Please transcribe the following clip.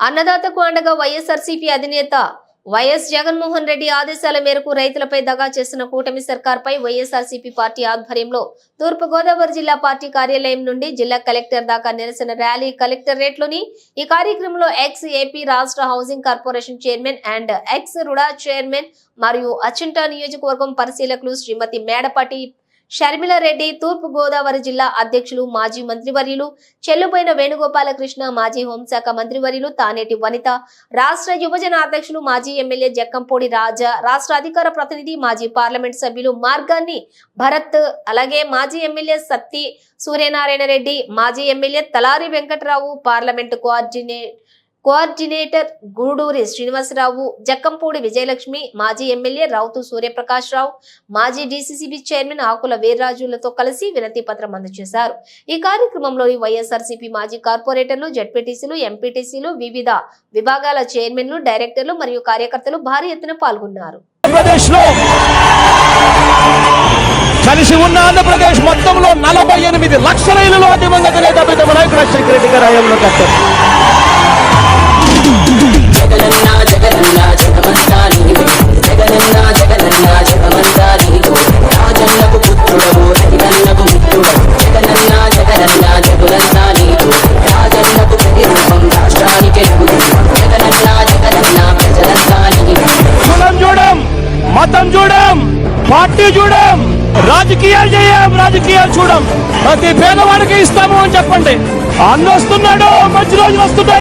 అన్నదాతకు అండగా వైఎస్ఆర్సీపీ అధినేత వైఎస్ జగన్మోహన్ రెడ్డి ఆదేశాల మేరకు రైతులపై దగా చేసిన కూటమి సర్కార్పై వైఎస్ఆర్సీపీ పార్టీ ఆధ్వర్యంలో తూర్పు గోదావరి జిల్లా పార్టీ కార్యాలయం నుండి జిల్లా కలెక్టర్ దాకా నిరసన ర్యాలీ కలెక్టరేట్లోని ఈ కార్యక్రమంలో ఎక్స్ ఏపీ రాష్ట్ర housing corporation chairman and ex Ruda chairman మరియు అచింటా నియోజకవర్గం పరిశీలకులు శ్రీమతి మేడపాటి షర్మిలారెడ్డి తూర్పు గోదావరి జిల్లా అధ్యక్షులు మాజీ మంత్రివర్యులు చెల్లుపోయిన వేణుగోపాలకృష్ణ మాజీ హోంశాఖ మంత్రివర్యులు తానేటి వనిత రాష్ట్ర యువజన అధ్యక్షులు మాజీ ఎమ్మెల్యే జక్కంపూడి రాజా రాష్ట్ర అధికార ప్రతినిధి మాజీ పార్లమెంట్ సభ్యులు మార్గాన్ని భరత్ అలాగే మాజీ ఎమ్మెల్యే సత్తి సూర్యనారాయణ రెడ్డి మాజీ MLA Talari Venkatarao parliament coordinate coordinator Guduri Srinivasarao Jakkampudi Vijayalakshmi మాజీ ఎమ్మెల్యే రౌతు సూర్యప్రకాష్ రావు మాజీ డీసీసీబీ చైర్మన్ ఆకుల వీర్రాజులతో కలిసి వినతి పత్రం అందజేశారు. ఈ కార్యక్రమంలో వైఎస్ఆర్సీపీ మాజీ కార్పొరేటర్లు జడ్పీటీసీలు ఎంపీటీసీలు వివిధ విభాగాల చైర్మన్లు డైరెక్టర్లు మరియు కార్యకర్తలు భారీ ఎత్తున పాల్గొన్నారు. కలిసి ఉన్న ఆంధ్రప్రదేశ్ మొత్తంలో నలభై ఎనిమిది లక్షల ఇళ్ళలో దివంగత నేత బిడ్డ వినాయక రాజశేఖర రెడ్డి మతం చూడం పార్టీ చూడం రాజకీయాలు చేయం రాజకీయాలు చూడం. ప్రతి పేదవాడికి ఇస్తాము అని చెప్పండి. అన్న వస్తున్నాడు మంచి రోజులు వస్తున్నాడు